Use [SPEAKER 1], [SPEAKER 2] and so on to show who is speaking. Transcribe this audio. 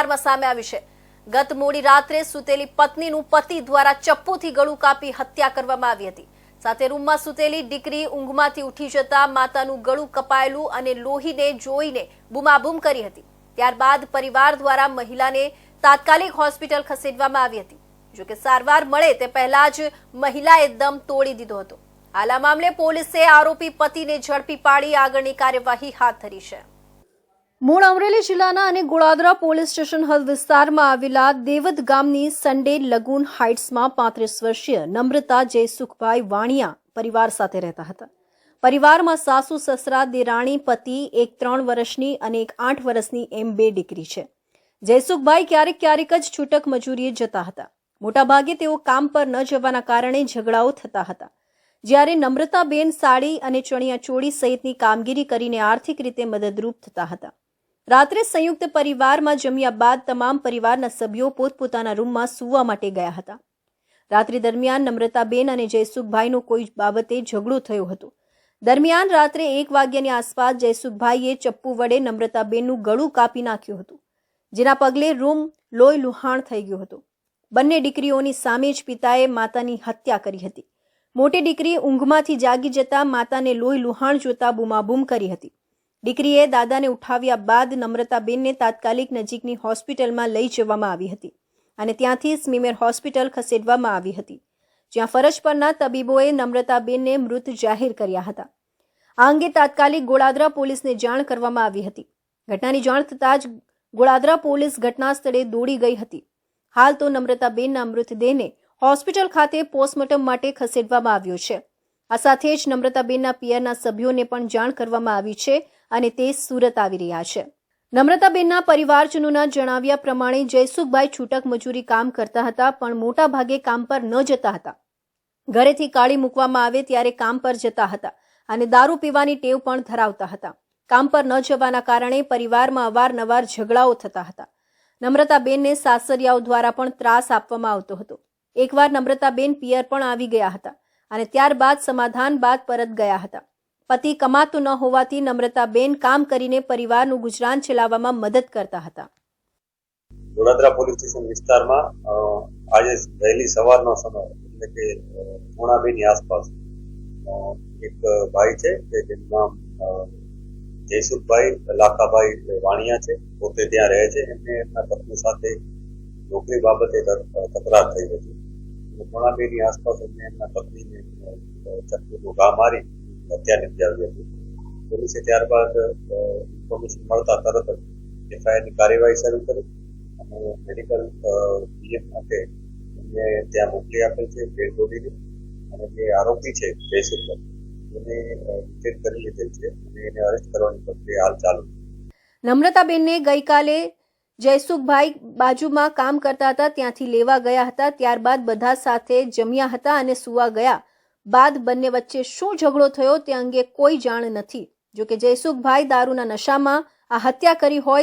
[SPEAKER 1] વિસ્તારમાં સામે આવી છે. ગત મોડી રાત્રે સૂતેલી પત્નીનું પતિ દ્વારા ચપ્પુથી ગળું કાપી હત્યા કરવામાં આવી હતી. સાથે રૂમમાં સૂતેલી દીકરી ઊંઘમાંથી ઉઠી જતા માતાનું ગળું કપાયેલું અને લોહીને જોઈને બૂમાબૂમ કરી હતી. ત્યારબાદ પરિવાર દ્વારા મહિલાને તાત્કાલિક હોસ્પિટલ ખસેડવામાં આવી હતી. જોકે સારવાર મળે તે પહેલા જ મહિલાએ દમ તોડી દીધો હતો. હાલ મામલે પોલીસે આરોપી પતિને ઝડપી પાડી આગળની કાર્યવાહી હાથ ધરી છે. મૂળ અમરેલી જિલ્લાના અને ગોળાદરા પોલીસ સ્ટેશન હદ વિસ્તારમાં આવેલા દેવદ ગામની સન્ડે લગુન હાઇટ્સમાં પાંત્રીસ વર્ષીય નમ્રતા જયસુખભાઈ વાણિયા પરિવાર સાથે રહેતા હતા. પરિવારમાં સાસુ, સસરા, દેરાણી, પતિ, એક ત્રણ વર્ષની અને એક આઠ વર્ષની એમ બે દીકરી છે. જયસુખભાઈ ક્યારેક ક્યારેક જ છૂટક મજૂરીએ જતા હતા. મોટાભાગે તેઓ કામ પર ન જવાના કારણે ઝઘડાઓ થતા હતા. જ્યારે નમ્રતાબેન સાડી અને ચણિયા ચોળી સહિતની કામગીરી કરીને આર્થિક રીતે મદદરૂપ થતા હતા. રાત્રે સંયુક્ત પરિવારમાં જમ્યા બાદ તમામ પરિવારના સભ્યો પોતપોતાના રૂમમાં સૂવા માટે ગયા હતા. રાત્રિ દરમિયાન નમ્રતાબેન અને જયસુખભાઈનો કોઈ બાબતે ઝઘડો થયો હતો. દરમિયાન રાત્રે એક વાગ્યાની આસપાસ જયસુખભાઈએ ચપ્પુ વડે નમ્રતાબેનનું ગળું કાપી નાખ્યું હતું, જેના પગલે રૂમ લોહી લુહાણ થઈ ગયો હતો. બંને દીકરીઓની સામે જ પિતાએ માતાની હત્યા કરી હતી. મોટી દીકરી ઊંઘમાંથી જાગી જતા માતાને લોહી લુહાણ જોતા બૂમાબૂમ કરી હતી. દીકરીએ દાદાને ઉઠાવ્યા બાદ નમ્રતાબેનને તાત્કાલિક નજીકની હોસ્પિટલમાં લઈ જવામાં આવી હતી અને ત્યાંથી સ્મીમેર હોસ્પિટલ ખસેડવામાં આવી હતી, જ્યાં ફરજ પરના તબીબોએ નમ્રતાબેનને મૃત જાહેર કર્યા હતા. આ અંગે તાત્કાલિક ગોળાદરા પોલીસને જાણ કરવામાં આવી હતી. ઘટનાની જાણ થતાં જ ગોળાદરા પોલીસ ઘટના સ્થળે દોડી ગઈ હતી. હાલ તો નમ્રતાબેનના મૃતદેહને હોસ્પિટલ ખાતે પોસ્ટમોર્ટમ માટે ખસેડવામાં આવ્યો છે. આ સાથે જ નમ્રતાબેનના પિયરના સભ્યોને પણ જાણ કરવામાં આવી છે અને તે સુરત આવી રહ્યા છે. નમ્રતાબેનના પરિવારજનોના જણાવ્યા પ્રમાણે જયસુખભાઈ છૂટક મજૂરી કામ કરતા હતા, પણ મોટા ભાગે કામ પર ન જતા હતા. ઘરેથી કાઢી મૂકવામાં આવે ત્યારે કામ પર જતા હતા અને દારૂ પીવાની ટેવ પણ ધરાવતા હતા. કામ પર ન જવાના કારણે પરિવારમાં અવારનવાર ઝઘડાઓ થતા હતા. નમ્રતાબેનને સાસરિયાઓ દ્વારા પણ ત્રાસ આપવામાં આવતો હતો. એકવાર નમ્રતાબેન પિયર પણ આવી ગયા હતા અને ત્યારબાદ સમાધાન બાદ પરત ગયા હતા. પતિ કમાતું ન હોવાથી નમ્રતાબેન કામ કરીને પરિવારનું ગુજરાન ચલાવવામાં મદદ કરતા હતા.
[SPEAKER 2] વડોદરા પોલીસ સ્ટેશન વિસ્તારમાં આજે વહેલી સવારનો સમય એટલે કે પોણા બેની આસપાસ અ, એક ભાઈ છે કે જેનું નામ જયસુખભાઈ લાખાભાઈ વાણિયા છે. પોતે ત્યાં રહે છે. એમને એમના પત્ની સાથે નોકરી બાબતે તકરાર થઈ હતી. પોણા બેની આસપાસ એમને એમના પત્નીને ચપ્પુનું ઘા મારી હત્યા નિપજાવી હતી પોલીસે ત્યારબાદ ઇન્ફોર્મેશન મળતા તરત જ એફઆઈઆરની કાર્યવાહી શરૂ કરી અને મેડિકલ પીએમ માટે એમને ત્યાં મોકલી આપેલ છે ડેડ બોડીને અને જે આરોપી છે જયસુખભાઈ એને ડિટેક્ટ કરી લીધેલ છે અને એને અરેસ્ટ કરવાની પ્રક્રિયા હાલ ચાલુ
[SPEAKER 1] નમ્રતાબેનને ગઈકાલે જયસુખભાઈ બાજુમાં કામ કરતા હતા, ત્યાંથી લેવા ગયા હતા, ત્યારબાદ બધા સાથે જમ્યા હતા અને સુવા ગયા. બાદ બંને વચ્ચે શું ઝઘડો થયો તે અંગે કોઈ જાણ નથી. જોકે જયસુખભાઈ દારૂના નશામાં આ હત્યા કરી હોય